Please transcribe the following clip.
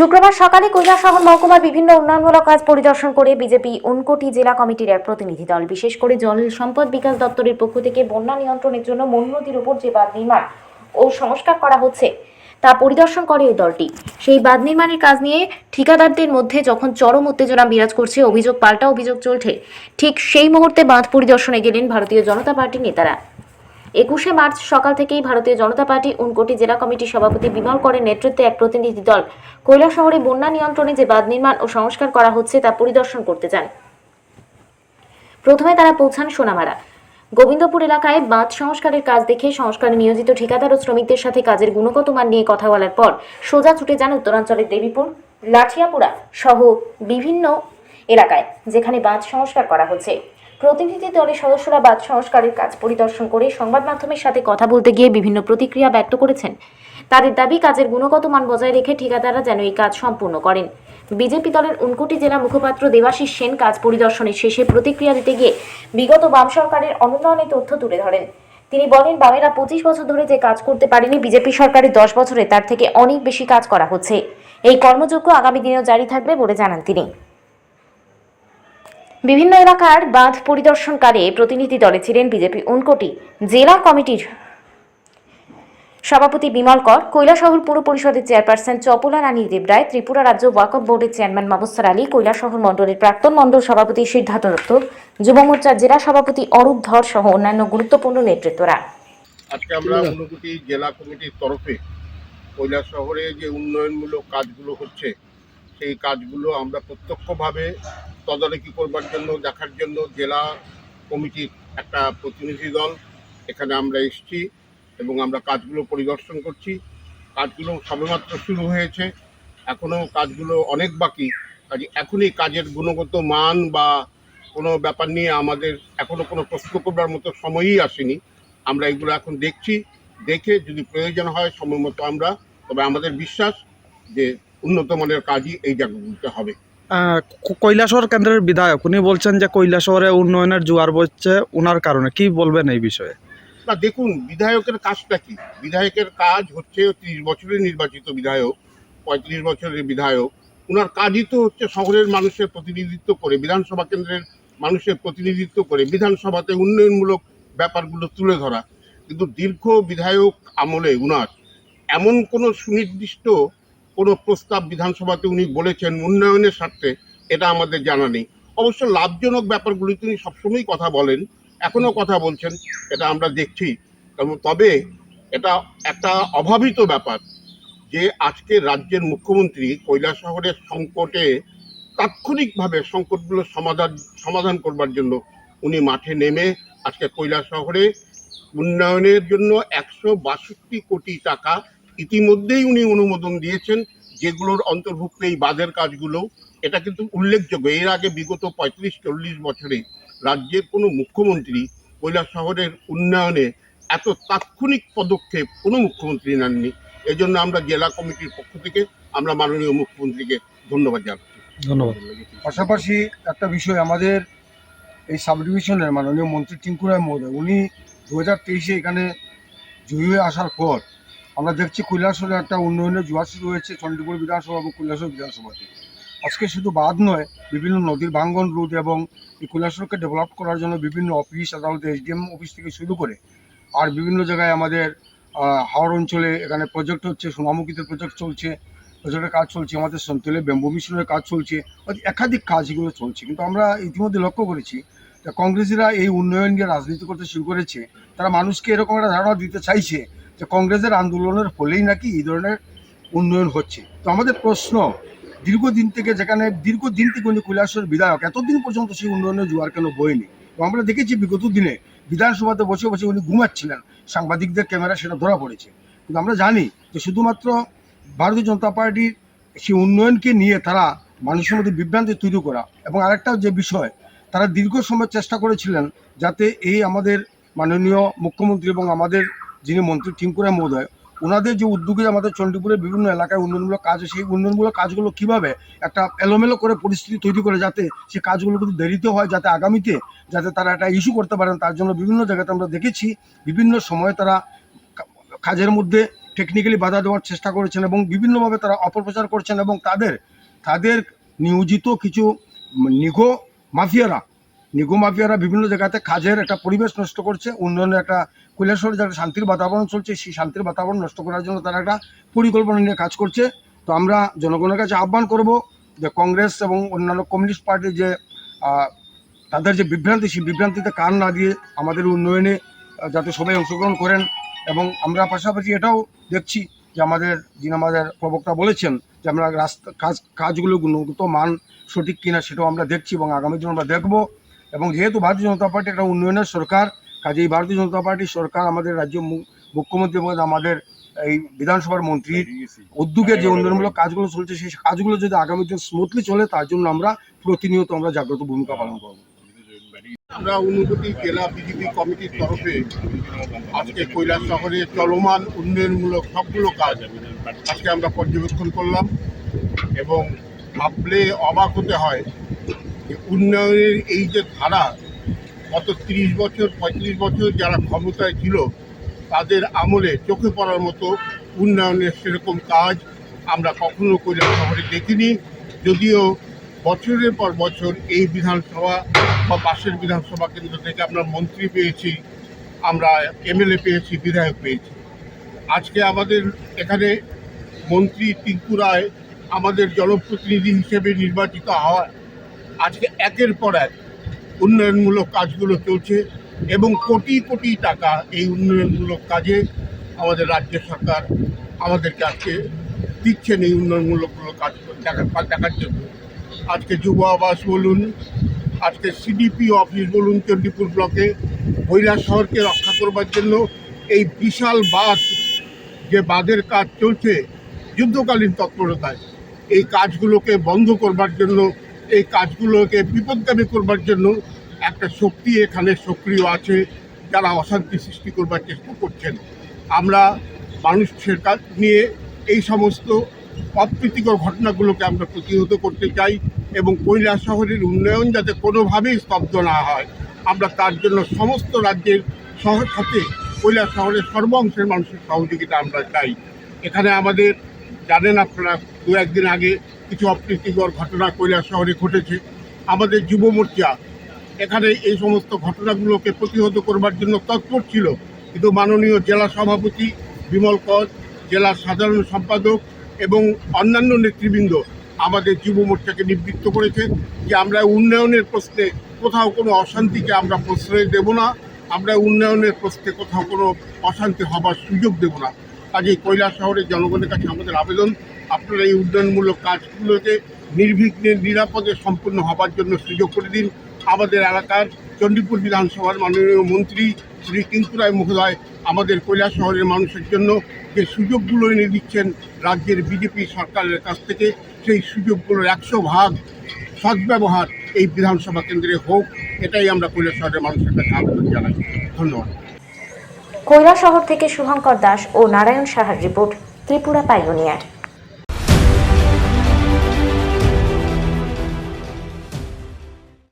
শুক্রবার সকালে কৈলাসহর মহকুমার বিভিন্ন উন্নয়নমূলক কাজ পরিদর্শন করে বিজেপি উনকোটি জেলা কমিটির এক প্রতিনিধি দল। বিশেষ করে জল সম্পদ বিকাশ দপ্তরের পক্ষ থেকে বন্যা নিয়ন্ত্রণের জন্য মন নদীর উপর যে বাঁধ নির্মাণ ও সংস্কার করা হচ্ছে, তা পরিদর্শন করে এই দলটি। সেই বাঁধ নির্মাণের কাজ নিয়ে ঠিকাদারদের মধ্যে যখন চরম উত্তেজনা বিরাজ করছে, অভিযোগ পাল্টা অভিযোগ চলছে, ঠিক সেই মুহূর্তে বাঁধ পরিদর্শনে গেলেন ভারতীয় জনতা পার্টির নেতারা। একুশে মার্চ সকাল থেকেই ভারতীয় জনতা পার্টি উনকোটি জেলা কমিটির সভাপতি বিমল করের নেতৃত্বে এক প্রতিনিধি দল কৈলা শহরে বন্যা নিয়ন্ত্রণে যে বাঁধ নির্মাণ ও সংস্কার করা হচ্ছে তা পরিদর্শন করতে যান। প্রথমে তারা পৌঁছান সোনামারা। গোবিন্দপুর এলাকায় বাঁধ সংস্কারের কাজ দেখে সংস্কারে নিয়োজিত ঠিকাদার ও শ্রমিকদের সাথে কাজের গুণগত মান নিয়ে কথা বলার পর সোজা ছুটে যান উত্তরাঞ্চলের দেবীপুর, লাঠিয়াপুরা সহ বিভিন্ন এলাকায়, যেখানে বাঁধ সংস্কার করা হচ্ছে। প্রতিনিধি দলের সদস্যরা বাঁধ সংস্কারের কাজ পরিদর্শন করে সংবাদ মাধ্যমের সাথে কথা বলতে গিয়ে বিভিন্ন প্রতিক্রিয়া ব্যক্ত করেছেন। তাদের দাবি, কাজের গুণগত মান বজায় রেখে ঠিকাদাররা যেন এই কাজ সম্পূর্ণ করেন। বিজেপি দলের উনকোটি জেলা মুখপাত্র দেবাশিস সেন কাজ পরিদর্শনের শেষে প্রতিক্রিয়া দিতে গিয়ে বিগত বাম সরকারের অনুন্নয়নের তথ্য তুলে ধরেন। তিনি বলেন, বামেরা পঁচিশ বছর ধরে যে কাজ করতে পারেনি, বিজেপি সরকারের দশ বছরে তার থেকে অনেক বেশি কাজ করা হচ্ছে। এই কর্মযোগ্য আগামী দিনেও জারি থাকবে বলে জানান তিনি। বিভিন্ন এলাকার বাঁধ পরিদর্শনকালে প্রতিনিধি দলে ছিলেন বিজেপি উনকোটি জেলা কমিটির সভাপতি বিমল কর, কৈলাসহর পুর পরিষদের চেয়ারপারসন চপলা রানী দেবরায় ত্রিপুরা রাজ্য ওয়াকফ বোর্ডের চেয়ারম্যান মাবস্তার আলী, কৈলাসহর মণ্ডলের প্রাক্তন মণ্ডল সভাপতি সিদ্ধার্থ দত্ত, যুব মোর্চার জেলা সভাপতি অরূপ ধর সহ অন্যান্য গুরুত্বপূর্ণ নেতৃত্বরা। আজকে আমরা ঊনকোটি জেলা কমিটির তরফে কৈলাস শহরে যে উন্নয়নমূলক কাজগুলো হচ্ছে সেই কাজগুলো আমরা প্রত্যক্ষভাবে তদারকি করবার জন্য, দেখার জন্য জেলা কমিটির একটা প্রতিনিধি দল এখানে আমরা এসেছি এবং আমরা কাজগুলো পরিদর্শন করছি। কাজগুলো সবেমাত্র শুরু হয়েছে। এখনও কাজগুলো অনেক বাকি। কাজে এখনই কাজের গুণগত মান বা কোনো ব্যাপার নিয়ে আমাদের এখনও কোনো প্রশ্ন করবার মতো সময়ই আসেনি। আমরা এগুলো এখন দেখছি। দেখে যদি প্রয়োজন হয়, সময় মতো আমরা, তবে আমাদের বিশ্বাস যে উন্নত মানের কাজই এই জায়গাগুলোতে হবে। কৈলাসহর কেন্দ্রের বিধায়ক উনি বলছেন যে কৈলাসহরে উন্নয়নের জোয়ার বইছে ওনার কারণে। কি বলবেন এই বিষয়ে? না দেখুন বিধায়কের কাজটা কি? বিধায়কের কাজ হচ্ছে ত্রিশ বছরের নির্বাচিত বিধায়ক পঁয়ত্রিশ বছরের বিধায়ক। ওনার কাজই তো হচ্ছে শহরের মানুষের প্রতিনিধিত্ব করে বিধানসভা কেন্দ্রের মানুষের প্রতিনিধিত্ব করে বিধানসভাতে উন্নয়নমূলক ব্যাপারগুলো তুলে ধরা। কিন্তু দীর্ঘ বিধায়ক আমলে উনার এমন কোনো সুনির্দিষ্ট কোনো প্রস্তাব বিধানসভাতে উনি বলেছেন উন্নয়নের স্বার্থে, এটা আমাদের জানা নেই। অবশ্য লাভজনক ব্যাপারগুলি তিনি সবসময়ই কথা বলেন, এখনও কথা বলছেন, এটা আমরা দেখছি। তবে এটা একটা অভাবিত ব্যাপার যে আজকে রাজ্যের মুখ্যমন্ত্রী কৈলাসহরের সংকটে তাৎক্ষণিকভাবে সংকটগুলো সমাধান সমাধান করবার জন্য উনি মাঠে নেমে আজকে কৈলাসহরে উন্নয়নের জন্য একশো বাষট্টি কোটি টাকা ইতিমধ্যেই উনি অনুমোদন দিয়েছেন যেগুলোর অন্তর্ভুক্ত এই বাঁধের কাজগুলো এটা কিন্তু উল্লেখযোগ্য। এর আগে বিগত পঁয়ত্রিশ চল্লিশ বছরে রাজ্যের কোনো মুখ্যমন্ত্রী কৈলাস শহরের উন্নয়নে এত তাৎক্ষণিক পদক্ষেপ কোনো মুখ্যমন্ত্রী নেননি। এজন্য আমরা জেলা কমিটির পক্ষ থেকে আমরা মাননীয় মুখ্যমন্ত্রীকে ধন্যবাদ জানাচ্ছি। ধন্যবাদ। পাশাপাশি একটা বিষয় আমাদের এই সাব ডিভিশনের মাননীয় মন্ত্রী টিঙ্কু রায় মহোদয় উনি দু হাজার তেইশে এখানে জয়ী হয়ে আসার পর আমরা দেখছি কৈলাসরে একটা উন্নয়নের জোয়ার শুরু হয়েছে চণ্ডীপুর বিধানসভা এবং কৈলাসর বিধানসভাতে। আজকে শুধু বাদ নয়, বিভিন্ন নদীর ভাঙ্গন রোধ এবং এই কৈলাসরকে ডেভেলপ করার জন্য বিভিন্ন অফিস আদালত এসডিএম অফিস থেকে শুরু করে আর বিভিন্ন জায়গায় আমাদের হাওড় অঞ্চলে এখানে প্রজেক্ট হচ্ছে, সোনামুখীতে প্রজেক্ট চলছে প্রজেক্টের কাজ চলছে, আমাদের সন্তলে ব্যাম্বু মিশনের কাজ চলছে একাধিক কাজ এগুলো চলছে। কিন্তু আমরা ইতিমধ্যে লক্ষ্য করেছি যে কংগ্রেসিরা এই উন্নয়ন নিয়ে রাজনীতি করতে শুরু করেছে, তারা মানুষকে এরকম একটা ধারণা দিতে চাইছে যে কংগ্রেসের আন্দোলনের ফলেই নাকি এই ধরনের উন্নয়ন হচ্ছে। তো আমাদের প্রশ্ন, দীর্ঘদিন থেকে যেখানে, দীর্ঘদিন থেকে উনি কৈলাসের বিধায়ক, এতদিন পর্যন্ত সেই উন্নয়নের জোয়ার কেন বয়নি তো আমরা দেখেছি বিগত দিনে বিধানসভাতে বসে বসে উনি ঘুমাচ্ছিলেন, সাংবাদিকদের ক্যামেরা সেটা ধরা পড়েছে। কিন্তু আমরা জানি যে শুধুমাত্র ভারতীয় জনতা পার্টির সেই উন্নয়নকে নিয়ে তারা মানুষের মধ্যে বিভ্রান্তি তৈরি করা। এবং আরেকটা যে বিষয়, তারা দীর্ঘ সময় চেষ্টা করেছিলেন যাতে এই আমাদের মাননীয় মুখ্যমন্ত্রী এবং আমাদের যিনি মন্ত্রী টিঙ্কুরা মহোদয়, ওনাদের যে উদ্যোগে আমাদের চণ্ডীপুরের বিভিন্ন এলাকায় উন্নয়নমূলক কাজ সেই উন্নয়নমূলক কাজগুলো কীভাবে একটা এলোমেলো করে পরিস্থিতি তৈরি করে যাতে সেই কাজগুলো কিন্তু দেরিতে হয়, যাতে আগামীতে যাতে তারা একটা ইস্যু করতে পারেন, তার জন্য বিভিন্ন জায়গাতে আমরা দেখেছি, বিভিন্ন সময়ে তারা কাজের মধ্যে টেকনিক্যালি বাধা দেওয়ার চেষ্টা করেছেন এবং বিভিন্নভাবে তারা অপপ্রচার করছেন এবং তাদের তাদের নিয়োজিত কিছু নিগো মাফিয়ারা নিগো মাফিয়ারা বিভিন্ন জায়গাতে কাজের একটা পরিবেশ নষ্ট করছে, উন্নয়নের একটা কৈলাসহরে যারা শান্তির বাতাবরণ চলছে, সেই শান্তির বাতাবরণ নষ্ট করার জন্য তারা একটা পরিকল্পনা নিয়ে কাজ করছে। তো আমরা জনগণের কাছে আহ্বান করব যে কংগ্রেস এবং অন্যান্য কমিউনিস্ট পার্টির যে তাদের যে বিভ্রান্তি, সেই বিভ্রান্তিতে কান না দিয়ে আমাদের উন্নয়নে যাতে সবাই অংশগ্রহণ করেন এবং আমরা পাশাপাশি এটাও দেখছি যে আমাদের, যিনি আমাদের প্রবক্তা বলেছেন যে আমরা রাস্তা, কাজ কাজগুলো গুণগত মান সঠিক কিনা সেটাও আমরা দেখছি এবং আগামী দিন আমরা দেখব। এবং যেহেতু ভারতীয় জনতা পার্টি একটা উন্নয়নের সরকার, কাজেই ভারতীয় জনতা পার্টির সরকার আমাদের রাজ্য মুখ্যমন্ত্রী এবং আমাদের এই বিধানসভার মন্ত্রী উদ্যোগে যে উন্নয়নমূলক কাজগুলো চলছে, সেই কাজগুলো যদি আগামী দিন স্মুথলি চলে, তার জন্য আমরা প্রতিনিয়ত আমরা জাগ্রত ভূমিকা পালন করব। আমরা অনুভূতি জেলা বিজেপি কমিটির তরফে আজকে কৈলাস শহরে চলমান উন্নয়নমূলক সবগুলো কাজ আজকে আমরা পর্যবেক্ষণ করলাম এবং ভাবলে অবাক হতে হয় উন্নয়নের এই যে ধারা, গত তিরিশ বছর, পঁয়ত্রিশ বছর যারা ক্ষমতায় ছিল, তাদের আমলে চোখে পড়ার মতো উন্নয়নের সেরকম কাজ আমরা কখনো কৈলাস শহরে দেখিনি। যদিও বছরের পর বছর এই বিধানসভা বা পাশের বিধানসভা কেন্দ্র থেকে আমরা মন্ত্রী পেয়েছি, আমরা এমএলএ পেয়েছি, বিধায়ক পেয়েছি। আজকে আমাদের এখানে মন্ত্রী টিঙ্কু রায় আমাদের জনপ্রতিনিধি হিসেবে নির্বাচিত হওয়ায় আজকে একের পর এক উন্নয়নমূলক কাজগুলো চলছে এবং কোটি কোটি টাকা এই উন্নয়নমূলক কাজে আমাদের রাজ্য সরকার আমাদেরকে আজকে দিচ্ছেন এই উন্নয়নমূলকগুলো কাজ দেখা দেখার জন্য। আজকে যুব আবাস বলুন, আজকে সিডিপি অফিস বলুন, চণ্ডীপুর ব্লকে কৈলাস শহরকে রক্ষা করবার জন্য এই বিশাল বাঁধ যে বাঁধের কাজ চলছে, যুদ্ধকালীন তৎপরতায় এই কাজগুলোকে বন্ধ করবার জন্য এই কাজগুলোকে বিপদগামী করবার জন্য একটা শক্তি এখানে সক্রিয় আছে, যারা অশান্তি সৃষ্টি করবার চেষ্টা করছেন। আমরা মানুষের কাজ নিয়ে এই সমস্ত অপ্রীতিকর ঘটনাগুলোকে আমরা প্রতিহত করতে চাই এবং কৈলাস শহরের উন্নয়ন যাতে কোনোভাবেই স্তব্ধ না হয়। আমরা তার জন্য সমস্ত রাজ্যের শহর সাথে কৈলাস শহরের সর্ব অংশের মানুষের সহযোগিতা আমরা চাই। এখানে আমাদের, জানেন আপনারা দু একদিন আগে কিছু অপ্রীতিকর ঘটনা কৈলাস শহরে ঘটেছে। আমাদের যুব মোর্চা এখানে এই সমস্ত ঘটনাগুলোকে প্রতিহত করবার জন্য তৎপর ছিল। কিন্তু মাননীয় জেলা সভাপতি বিমল কর, জেলার সাধারণ সম্পাদক এবং অন্যান্য নেতৃবৃন্দ আমাদের যুব মোর্চাকে নিবৃত্ত করেছে যে আমরা উন্নয়নের প্রশ্নে কোথাও কোনো অশান্তিকে আমরা প্রশ্রয় দেব না। আমরা উন্নয়নের প্রশ্নে কোথাও কোনো অশান্তি হবার সুযোগ দেব না। কাজেই কৈলাস শহরের জনগণের কাছে আমাদের আবেদন আপনারা এই উন্নয়নমূলক কাজগুলোকে নির্বিঘ্নে নিরাপদে সম্পূর্ণ হবার জন্য সুযোগ করে দিন। আমাদের এলাকার চণ্ডীপুর বিধানসভার মাননীয় মন্ত্রী শ্রী টিঙ্কু রায় মহোদয় আমাদের কৈলাস শহরের মানুষের জন্য যে সুযোগগুলো এনে দিচ্ছেন রাজ্যের বিজেপি সরকারের কাছ থেকে, সেই সুযোগগুলোর একশো ভাগ সদ্ব্যবহার এই বিধানসভা কেন্দ্রে হোক, এটাই আমরা কৈলাস শহরের মানুষের কাছে আবেদন জানাই। ধন্যবাদ। কৈলা শহর থেকে শুভঙ্কর দাস ও নারায়ণ সাহার রিপোর্ট, ত্রিপুরা পাইওনিয়ার